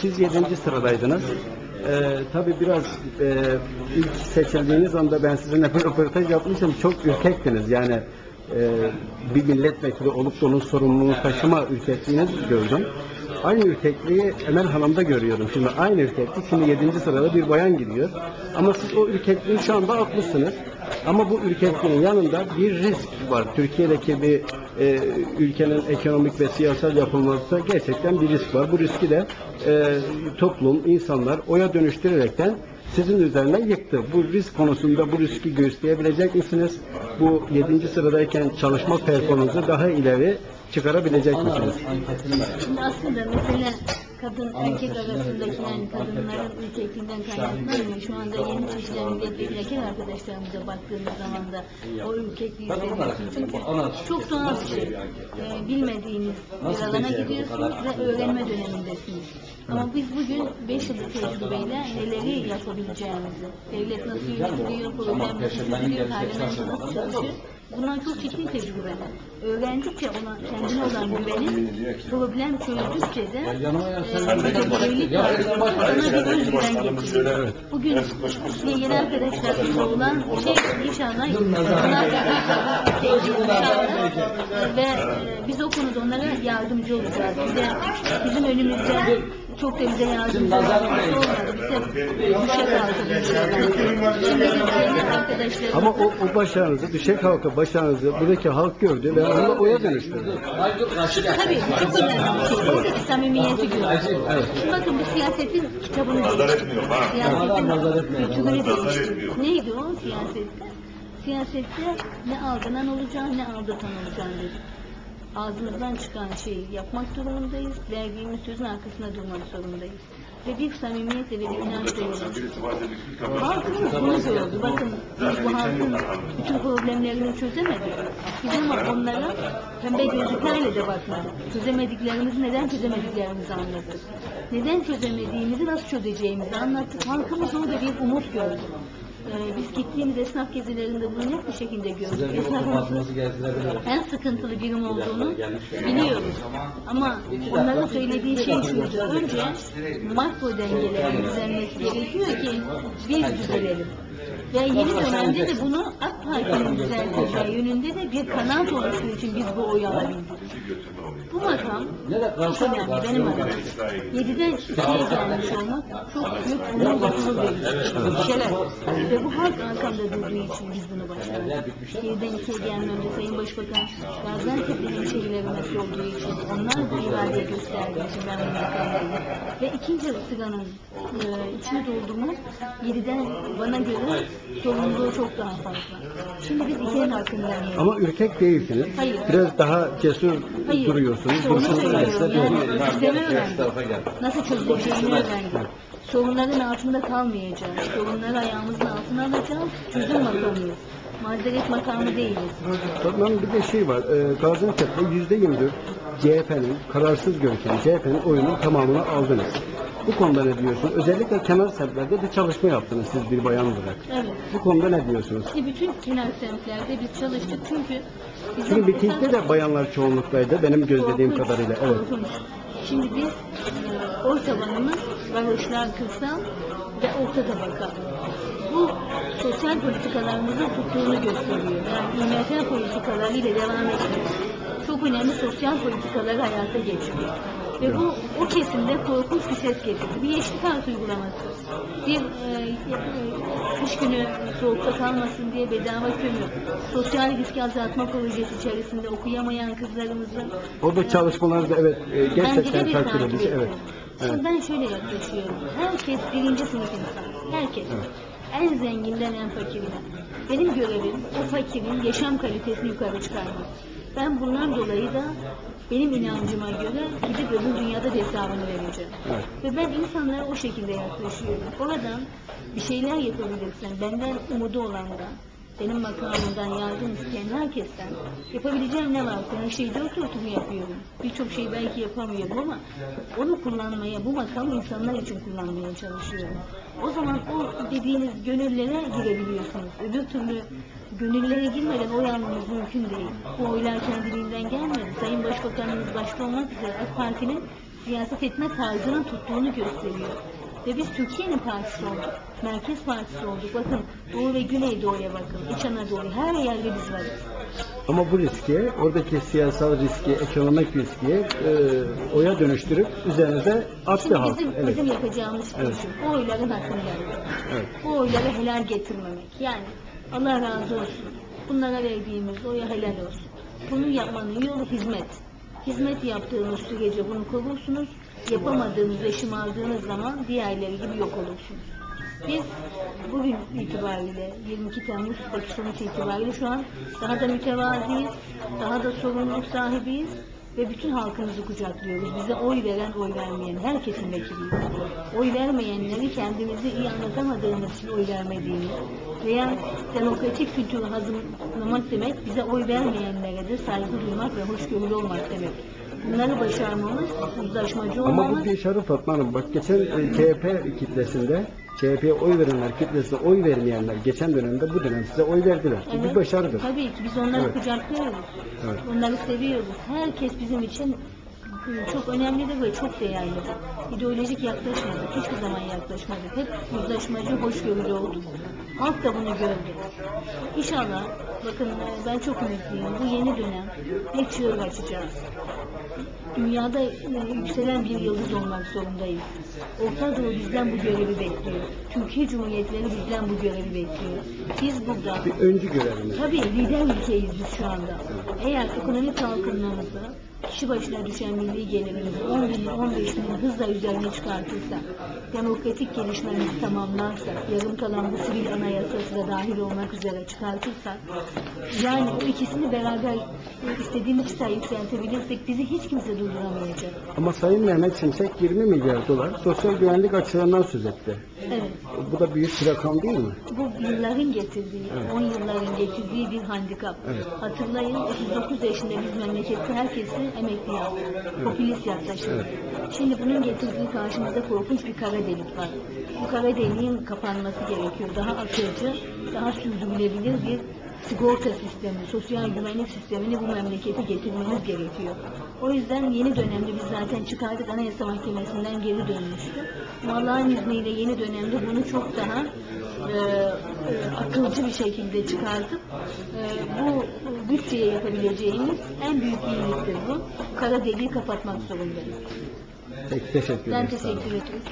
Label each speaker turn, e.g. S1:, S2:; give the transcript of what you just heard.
S1: Siz 7. sıradaydınız. Ee, tabii biraz e, ilk seçildiğiniz anda ben sizinle bir röportaj yapmıştım. Çok ürkektiniz. Yani e, bir milletvekili olup da onun sorumluluğunu taşıma ürkekliğini gördüm. Aynı ürkekliği Emel Hanım'da görüyorum. Şimdi aynı ürkeklik şimdi 7. sırada bir bayan gidiyor. Ama siz o ürkekliği şu anda atmışsınız. Ama bu ürkekliğin yanında bir risk var. Türkiye'deki bir e, ülkenin ekonomik ve siyasal yapılması gerçekten bir risk var. Bu riski de e, toplum, insanlar oya dönüştürerekten sizin üzerine yıktı. Bu risk konusunda bu riski göğüsleyebilecek misiniz? Bu 7. sıradayken çalışma performansı daha ileri çıkarabilecek misiniz?
S2: Şimdi aslında mesele kadın erkek arasındaki yani kadınların ülkeliğinden kaynaklanmıyor. Şu anda yeni seçilen milletvekili arkadaşlarımıza baktığımız zaman da o ülkekliği hissediyorsunuz. Çünkü çok doğal bir şey. Ee, bilmediğiniz bir alana gidiyorsunuz ve öğrenme dönemindesiniz. Ama biz bugün 5 yıllık tecrübeyle neleri yapabileceğimizi, devlet nasıl yönetiliyor, program nasıl yönetiliyor, parlamento nasıl çalışıyor, Bunlar çok ciddi tecrübeler. Öğrendikçe ona kendine olan güvenin, problem çözdükçe de e, bir evlilik var. Ona bir özgüven getiriyor. Bugün yeni arkadaşlar sorulan şey inşallah onlar da ve e, biz o konuda onlara yardımcı olacağız. Bize, bizim önümüzde çok da bize yardımcı olmadı. Bize düşe kalkabiliyorlar. Şimdi biz yeni arkadaşlarımızla
S1: Ama o, o başarınızı, düşe kalka başarınızı buradaki halk gördü ve onunla oya dönüştürdü.
S2: Tabii çok önemli. Buradaki samimiyeti görüyoruz. Şimdi bakın bu siyasetin kitabını değiştirdi. Siyasetin kültürünü değiştirdi. Neydi o siyasette? Siyasette ne aldanan olacağım ne aldatan olacağım dedi. Ağzımızdan çıkan şeyi yapmak durumundayız. Verdiğimiz sözün arkasında durmak zorundayız. Ve bir samimiyetle ve bir inançla yönelik. Halkımız bunu gördü. Bakın biz bu halkın bütün problemlerini çözemedik. Biz ama onlara pembe gözlüklerle de bakmadık. Çözemediklerimizi neden çözemediklerimizi anlattık. Neden çözemediğimizi nasıl çözeceğimizi anlattık. Halkımız orada bir umut gördü. Ee, biz gittiğimiz esnaf gezilerinde bunu net bir şekilde gördük. Esnafımızın en sıkıntılı birim olduğunu biliyoruz. Ama onların söylediği şey şuydu. Önce makro dengelerin düzenmesi gerekiyor ki biz düzelelim. Ve yeni dönemde de bunu AK Parti'nin düzelteceği yönünde de bir kanaat oluştuğu için biz bu oyu alabildik. Bu makam çok önemli benim adıma. Yediden ikiye gelmiş olmak çok büyük onur gurur verici şeyler. Ve bu halk arkamda durduğu için biz bunu başardık. Yediden ikiye gelmemde Sayın Başbakan Gaziantep'li hemşehrilerimiz olduğu için onlar bu iradeyi gösterdiği için ben bunu yakalıyım. Ve ikinci sıranın e, içine doldurmak yediden bana göre sorumluluğu çok daha fazla. Şimdi biz ikinin hakkındayız.
S1: Ama ürkek değilsiniz.
S2: Hayır.
S1: Biraz daha cesur
S2: Hayır.
S1: duruyorsunuz.
S2: İşte onu
S1: Duruşunuz
S2: söylüyorum. Yani
S1: doğru.
S2: sistemi öğrendik. Nasıl çözüleceğini öğrendik. Sorunların altında kalmayacağız. Sorunları ayağımızın altına alacağız. Çözüm makamıyız. Mazeret makamı değiliz.
S1: Tamam bir de şey var. E, Gaziantep'te yüzde 24 CHP'nin kararsız görüşen CHP'nin oyunun tamamını aldınız. Bu konuda ne diyorsunuz? Özellikle kenar semtlerde bir çalışma yaptınız siz bir bayan olarak.
S2: Evet.
S1: Bu konuda ne diyorsunuz?
S2: İşte bütün kenar semtlerde biz çalıştık çünkü bizim
S1: Çünkü mitingde de bayanlar çoğunluktaydı benim gözlediğim
S2: Korkunç,
S1: kadarıyla. Evet.
S2: korkunç. Şimdi biz e, oy tabanımız varoşlar kırsal ve orta tabaka. Bu sosyal politikalarımızın tuttuğunu gösteriyor. Yani IMF politikalarıyla devam etmek çok önemli sosyal politikaları hayata geçiriyor. Ve bu o kesimde korkunç bir ses getirdi. Bir yeşil kart uygulaması. Bir e, e, kış günü soğukta kalmasın diye bedava kömür. Sosyal riski azaltma projesi içerisinde okuyamayan kızlarımızı
S1: Orada çalışmalar da evet e, gerçekten
S2: takip
S1: edici.
S2: etti.
S1: Evet.
S2: Şimdi
S1: evet.
S2: ben şöyle yaklaşıyorum. Herkes birinci sınıf insan. Herkes. En zenginden en fakirine. Benim görevim o fakirin yaşam kalitesini yukarı çıkarmak. Ben bundan dolayı da benim inancıma göre gidip öbür dünyada da hesabını vereceğim.
S1: Evet.
S2: Ve ben insanlara o şekilde yaklaşıyorum. Oradan bir şeyler yapabilirsen, benden umudu olandan, benim makamımdan yardım isteyen herkesten yapabileceğim ne varsa her şeyi dört örtümü yapıyorum. Birçok şeyi belki yapamıyorum ama onu kullanmaya, bu makamı insanlar için kullanmaya çalışıyorum. O zaman o dediğiniz gönüllere girebiliyorsunuz. Öbür türlü gönüllere girmeden almamız mümkün değil. Bu oylar kendiliğinden gelmedi. Sayın Başbakanımız başta olmak üzere AK Parti'nin siyaset etme tarzının tuttuğunu gösteriyor. Ve biz Türkiye'nin partisi olduk. Merkez partisi olduk. Bakın Doğu ve Güneydoğu'ya bakın. İç Anadolu her yerde biz varız.
S1: Ama bu riski, oradaki siyasal riski, ekonomik riski e, oya dönüştürüp üzerinize attı halk.
S2: bizim,
S1: Evet.
S2: bizim yapacağımız
S1: Evet.
S2: O oyların hakkını vermek.
S1: Evet.
S2: Bu oyları helal getirmemek. Yani Allah razı olsun. Bunlara verdiğimiz oya helal olsun. Bunu yapmanın yolu hizmet. Hizmet yaptığınız sürece bunu korursunuz. Yapamadığınız ve şımardığınız zaman diğerleri gibi yok olursunuz. Biz bugün itibariyle 22 Temmuz'daki sonuç itibariyle şu an daha da mütevaziyiz, daha da sorumluluk sahibiyiz ve bütün halkımızı kucaklıyoruz. Bize oy veren, oy vermeyen, herkesin vekiliyiz. Oy vermeyenleri kendimizi iyi anlatamadığımız için oy vermediğimiz veya demokratik kültürü hazırlamak demek bize oy vermeyenlere de saygı duymak ve hoşgörülü olmak demek. Bunları başarmamız, uzlaşmacı
S1: Ama
S2: olmamız,
S1: bu bir şarı Fatma Hanım. Bak geçen e, CHP kitlesinde CHP'ye oy verenler kitlesine oy vermeyenler geçen dönemde bu dönem size oy verdiler. Bu bir başarıdır.
S2: Tabii ki biz onları
S1: Evet.
S2: kucaklıyoruz.
S1: Evet.
S2: Onları seviyoruz. Herkes bizim için çok önemlidir ve çok değerlidir. İdeolojik yaklaşmadık. Hiçbir zaman yaklaşmadık. Hep uzlaşmacı, hoşgörülü olduk. Halk da bunu gördü. İnşallah, bakın e, ben çok ümitliyim. Bu yeni dönem bir çığır açacağız. Dünyada e, yükselen bir yıldız olmak zorundayız. Orta Doğu bizden bu görevi bekliyor. Türkiye Cumhuriyetleri bizden bu görevi bekliyor. Biz burada
S1: Bir öncü görevimiz.
S2: Tabii lider ülkeyiz biz şu anda. Eğer ekonomik kalkınmamızı kişi başına düşen milli gelirimizi 10 bin, 15 bin hızla üzerine çıkartırsak, demokratik gelişmemizi tamamlarsak, yarım kalan bu sivil anayasası da dahil olmak üzere çıkartırsak, yani o ikisini beraber e, istediğimiz çıtaya yükseltebilirsek bizi hiç kimse durduramayacak.
S1: Ama Sayın Mehmet Şimşek 20 milyar dolar sosyal güvenlik açığından söz etti.
S2: Evet.
S1: Bu da büyük bir rakam değil mi?
S2: Bu yılların getirdiği,
S1: Evet.
S2: 10 yılların getirdiği bir handikap.
S1: Evet.
S2: Hatırlayın 39 yaşında biz memlekette herkesi emekli yaptık. Popülist yaklaştık.
S1: Evet.
S2: Şimdi bunun getirdiği karşımızda korkunç bir kara delik var. Bu kara deliğin kapanması gerekiyor. Daha akılcı, daha sürdürülebilir bir sigorta sistemi, sosyal güvenlik sistemini bu memlekete getirmemiz gerekiyor. O yüzden yeni dönemde biz zaten çıkardık Anayasa Mahkemesi'nden geri dönmüştü. Allah'ın izniyle yeni dönemde bunu çok daha e, e, akılcı bir şekilde çıkartıp e, bu bütçeye yapabileceğimiz en büyük iyiliktir bu. Kara deliği kapatmak zorundayız.
S1: Peki teşekkür ederim.
S2: Ben teşekkür ederim.